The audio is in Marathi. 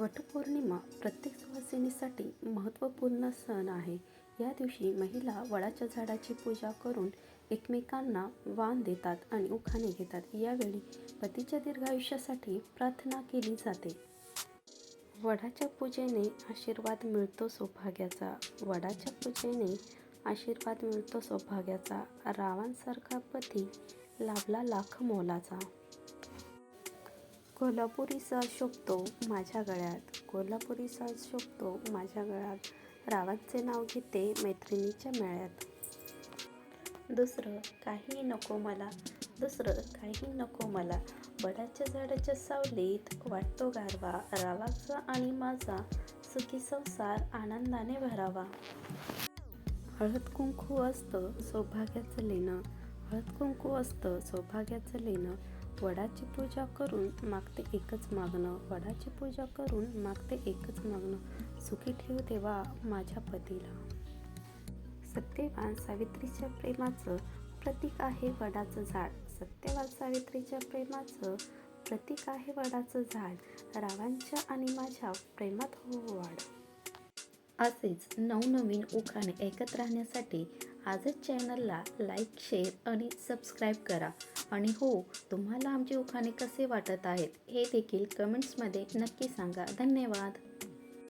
वटपौर्णिमा प्रत्येक सुवासिनीसाठी महत्त्वपूर्ण सण आहे. या दिवशी महिला वडाच्या झाडाची पूजा करून एकमेकांना वाण देतात आणि उखाणे घेतात. यावेळी पतीच्या दीर्घायुष्यासाठी प्रार्थना केली जाते. वडाच्या पूजेने आशीर्वाद मिळतो सौभाग्याचा. वडाच्या पूजेने आशीर्वाद मिळतो सौभाग्याचा. रावांसारखा पती लाभला लाख मोलाचा. कोल्हापुरी साज शोभतो माझ्या गळ्यात. कोल्हापुरी साज शोभतो माझ्या गळ्यात. रावाचे नाव घेते मैत्रिणीच्या मेळ्यात. दुसरं काही नको मला. दुसरं काही नको मला. बडाच्या झाडाच्या सावलीत वाटतो गारवा. रावाचा आणि माझा सुखी संसार आनंदाने भरावा. हळद कुंकू असतं सौभाग्याचं लेणं हळद कुंकू असतं सौभाग्याचं लेणं वडाची पूजा करून मागते एकच मागणं. वडाची पूजा करून मागते एकच मागणं. सुखी ठेव देवा माझ्या पतीला. सत्यवान सावित्रीच्या प्रेमाचं प्रतीक आहे वडाचं झाड. सत्यवान सावित्रीच्या प्रेमाचं प्रतीक आहे वडाचं झाड. रावांच्या आणि माझ्या प्रेमात हो वाढ. असेच नवनवीन उखाणे ऐकत राहण्यासाठी आजच चॅनलला लाईक शेअर आणि सबस्क्राईब करा. आणि हो तुम्हाला आमचे उखाणे कसे वाटत आहेत हे देखील कमेंट्समध्ये नक्की सांगा. धन्यवाद.